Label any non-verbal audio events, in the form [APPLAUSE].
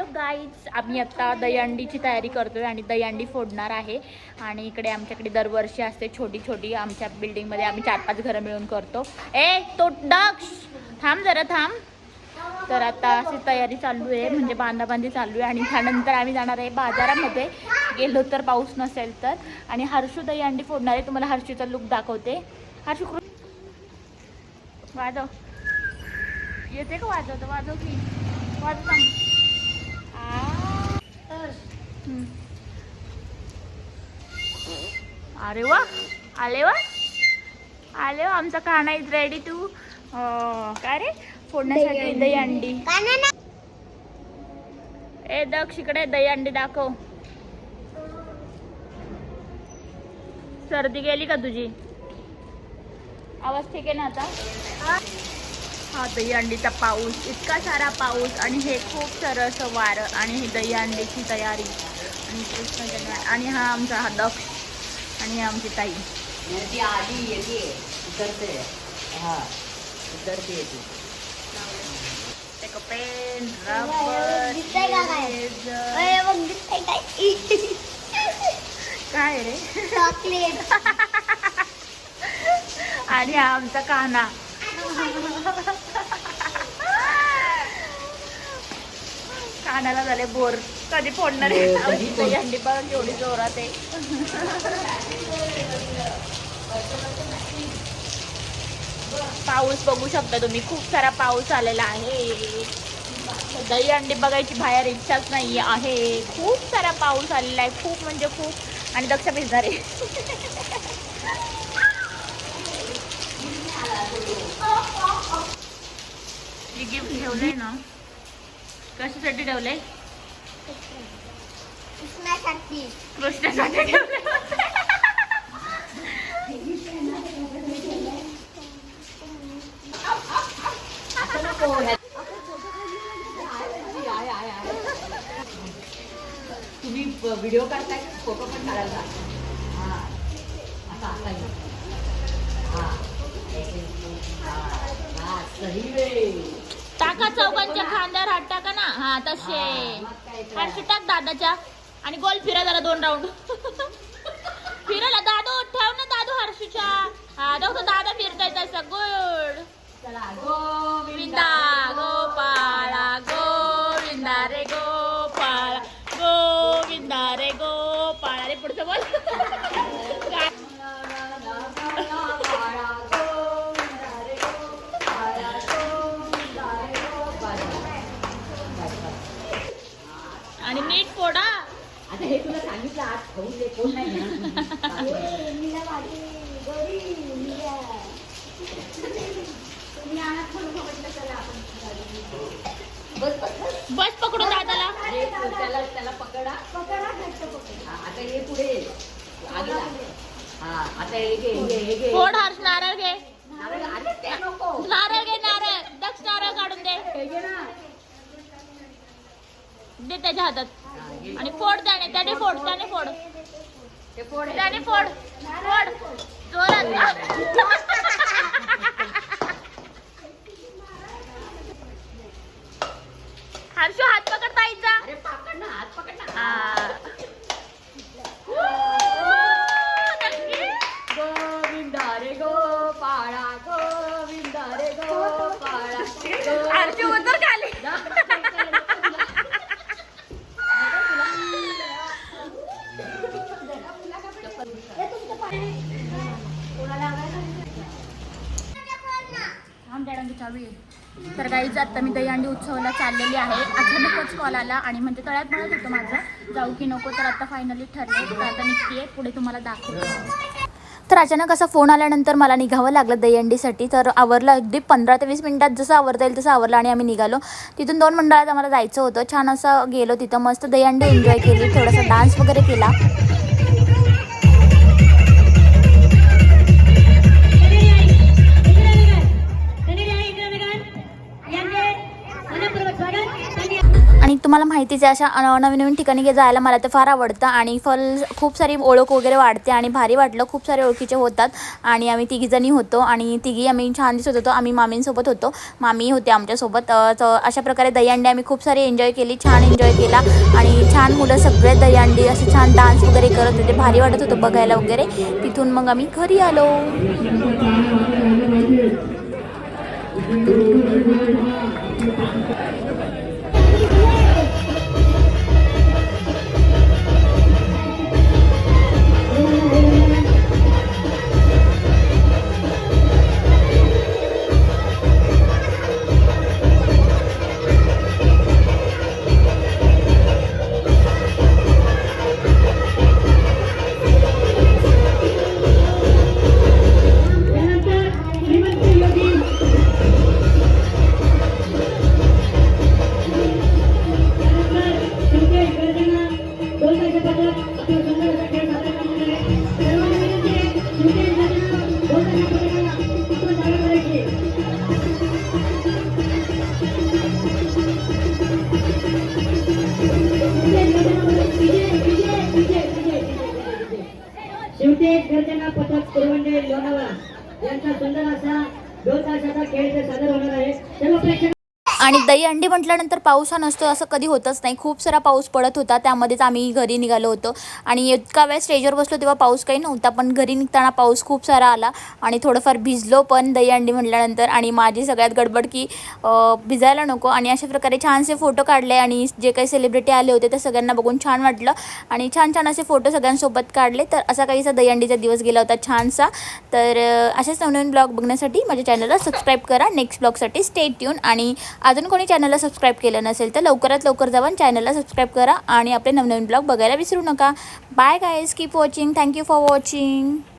Hello guys आम्ही आत्ता दहीहंडीची तयारी करतोय आणि दहीहंडी फोडणार आहे. आणि इकडे आमच्याकडे दरवर्षी असते छोटी छोटी आमच्या बिल्डिंगमध्ये आम्ही चार पाच घरं मिळून करतो. ए तो डक्ष! थांब जरा थांब. तर आता अशी तयारी चालू आहे म्हणजे बांधाबांधी चालू आहे आणि त्यानंतर आम्ही जाणार आहे बाजारामध्ये. गेलो तर पाऊस नसेल तर. आणि हर्षू दहीहंडी फोडणार आहे तुम्हाला हर्षूचा लुक दाखवते. हर्षू कृ- वाजव. येते का वाजवतो? वाजव की. वाजव सांग अरे वा. आले वा. आले वा. आमचा काना इज रेडी टू काय रे? फोडण्यासाठी दही अंडी ए दक्ष इकडे दही अंडी दाखव. सर्दी गेली का तुझी? आवाज ठीक आहे ना आता? हा दही अंडीचा पाऊस. इतका सारा पाऊस आणि हे खूप सारं असं वारं आणि ही दही अंडीची तयारी. आणि कृष्ण जन्म आणि हा आमचा हा दक्ष आणि आमची ताई. ती आधी येते. उतरते. हा उतरते येते. काय? रे? चॉकलेट [LAUGHS] आणि हा आमचा काना कानाला झाले बोर. कधी फोडणार? हो, अंडी बघा केवढी जोरात आहे. पाऊस बघू शकता तुम्ही. खूप सारा पाऊस आलेला आहे. दही अंडी बघायची बाहेर इच्छाच नाही आहे. खूप सारा पाऊस आलेला आहे. खूप म्हणजे खूप. आणि दक्ष भिजणार आहे. गिफ्ट ठेवलंय ना. कशासाठी ठेवलंय? कृष्णासाठी. कृष्णासाठी आहे. तुम्ही व्हिडिओ काढताय फोटो पण काढाल का हा असा असा घे. हा हा, हा, सही वे. टाका चौकांच्या खांद्यावर हात टाका ना हा तसे. हर्षू टाक दादाच्या. आणि गोल फिरा जरा दोन राऊंड [LAUGHS] फिरायला दादू ठेव ना दादू हर्षूच्या. हा दोघं दादा फिरताय तसं गुड. गोविंदा विंदा गोपाळा गोविंदा रे गोपाळा. गोविंदा रे गोपाळा. रे पुढचं बोल. आणि नीट फोडा. आता हे तुला सांगितलं आज खाऊ दे कोण नाही बस पकडून दादाला. त्याला त्याला पकडा. पकडा पकड आता हे पुढे. हा आता हे घे हे घे, घे. फोड हर्ष नारळ घे. नारळ, नको. नारळ घे नारळ दक्ष नारळ काढून दे हे घे ना दे त्याच्या हातात. आणि फोड त्याने त्याने फोड त्याने फोड फोड. त्याने फोड फोड जोरात हर्षू हात पकड ताईचा अरे पकड ना हात पकड ना हा. नक्की? गोविंदा रे गोपाळा गोविंदा रे गोपाळा हर्षू थांब तर गाईज आता मी दहीहंडी उत्सवाला चाललेली आहे. अचानकच कॉल आला आणि म्हणजे तळ्यात म्हणत होतं माझं. जाऊ की नको तर आता फायनली ठरलं तर आता निघते पुढे तुम्हाला दाखवते. तर अचानक असा फोन आल्यानंतर मला निघावं लागलं दहीहंडीसाठी. तर आवरलं अगदी पंधरा ते वीस मिनिटात जसं आवरता येईल तसं आवरलं आणि आम्ही निघालो. तिथून दोन मंडळात आम्हाला जायचं होतं. छान असं गेलो तिथं. मस्त दहीहंडी एन्जॉय केली. थोडासा डान्स वगैरे केला. आणि तुम्हाला माहितीच आहे अशा नवीन नवीन ठिकाणी जायला मला तर फार आवडतं. आणि फल खूप सारी ओळख वगैरे वाढते आणि भारी वाटलं. खूप सारे ओळखीचे होतात. आणि आम्ही तिघीजणी होतो आणि तिघी आम्ही छान दिसत होतो. आम्ही मामींसोबत होतो. मामी होते आमच्यासोबत. तर अशा प्रकारे दहीहंडी आम्ही खूप सारी एन्जॉय केली. छान एन्जॉय केला. आणि छान मुलं सगळे दहीहंडी असे छान डान्स वगैरे करत होते. भारी वाटत होतं बघायला वगैरे. तिथून मग आम्ही घरी आलो. शेवटी एक गर्जना पथक कुरवंडे लोणावळा. यांचा सुंदर असा दोन तासाचा खेळ ते सादर होणार आहे सर्व प्रेक्षक आणि दहीहंडी म्हटल्यानंतर पाऊस हा नसतो असं कधी होतच नाही. खूप सारा पाऊस पडत होता त्यामध्येच आम्ही घरी निघालो होतो. आणि इतका वेळ स्टेजवर बसलो तेव्हा पाऊस काही नव्हता पण घरी निघताना पाऊस खूप सारा आला आणि थोडंफार भिजलो पण दहीहंडी म्हटल्यानंतर. आणि माझी सगळ्यात गडबड की भिजायला नको. आणि अशा प्रकारे छानसे फोटो काढले आणि जे काही सेलिब्रिटी आले होते ते सगळ्यांना बघून छान वाटलं. आणि छान छान असे फोटो सगळ्यांसोबत काढले. तर असा काहीसा दहीहंडीचा दिवस गेला होता छानसा. तर अं, असेच नवनवीन ब्लॉग बघण्यासाठी माझ्या चॅनलला सबस्क्राईब करा. नेक्स्ट ब्लॉगसाठी स्टे ट्यून आणि आज अजून कोणी चॅनलला सबस्क्राईब केलं नसेल तर लवकरात लवकर जाऊन चॅनलला सबस्क्राईब करा आणि आपले नवनवीन ब्लॉग बघायला विसरू नका. Bye guys keep watching thank you for watching